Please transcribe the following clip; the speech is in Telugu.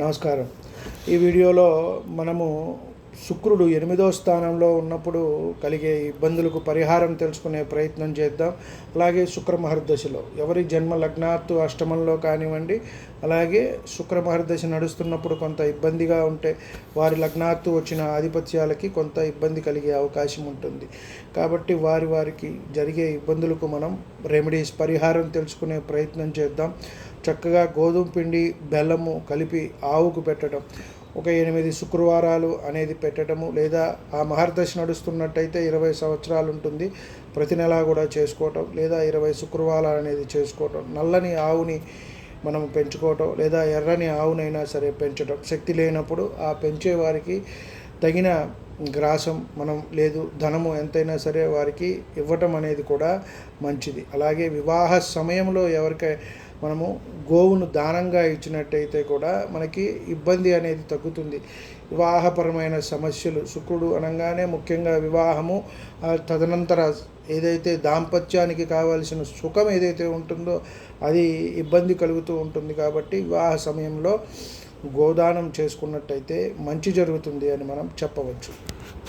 నమస్కారం. ఈ వీడియోలో మనము శుక్రుడు ఎనిమిదో స్థానంలో ఉన్నప్పుడు కలిగే ఇబ్బందులకు పరిహారం తెలుసుకునే ప్రయత్నం చేద్దాం. అలాగే శుక్ర మహర్దశలో ఎవరి జన్మ లగ్నాత్తు అష్టమంలో కానివ్వండి అలాగే శుక్ర మహర్దశ నడుస్తున్నప్పుడు కొంత ఇబ్బందిగా ఉంటే వారి లగ్నాత్తు వచ్చిన ఆధిపత్యాలకి కొంత ఇబ్బంది కలిగే అవకాశం ఉంటుంది. కాబట్టి వారి వారికి జరిగే ఇబ్బందులకు మనం రెమెడీస్ పరిహారం తెలుసుకునే ప్రయత్నం చేద్దాం. చక్కగా గోధుమ పిండి బెల్లము కలిపి ఆవుకు పెట్టడం ఒక ఎనిమిది శుక్రవారాలు అనేది పెట్టడము లేదా ఆ మహర్దశ నడుస్తున్నట్టయితే ఇరవై సంవత్సరాలు ఉంటుంది. ప్రతి నెలా కూడా చేసుకోవటం లేదా ఇరవై శుక్రవారాలు అనేది చేసుకోవటం. నల్లని ఆవుని మనం పెంచుకోవటం లేదా ఎర్రని ఆవునైనా సరే పెంచడం శక్తి లేనప్పుడు ఆ పెంచే వారికి తగిన గ్రాసం మనం లేదు ధనము ఎంతైనా సరే వారికి ఇవ్వటం అనేది కూడా మంచిది. అలాగే వివాహ సమయంలో ఎవరికై మనము గోవును దానంగా ఇచ్చినట్టయితే కూడా మనకి ఇబ్బంది అనేది తగ్గుతుంది. వివాహపరమైన సమస్యలు శుక్రుడు అనగానే ముఖ్యంగా వివాహము తదనంతర ఏదైతే దాంపత్యానికి కావాల్సిన సుఖం ఏదైతే ఉంటుందో అది ఇబ్బంది కలుగుతూ ఉంటుంది కాబట్టి వివాహ సమయంలో గోదానం చేసుకున్నట్టయితే మంచి జరుగుతుంది అని మనం చెప్పవచ్చు.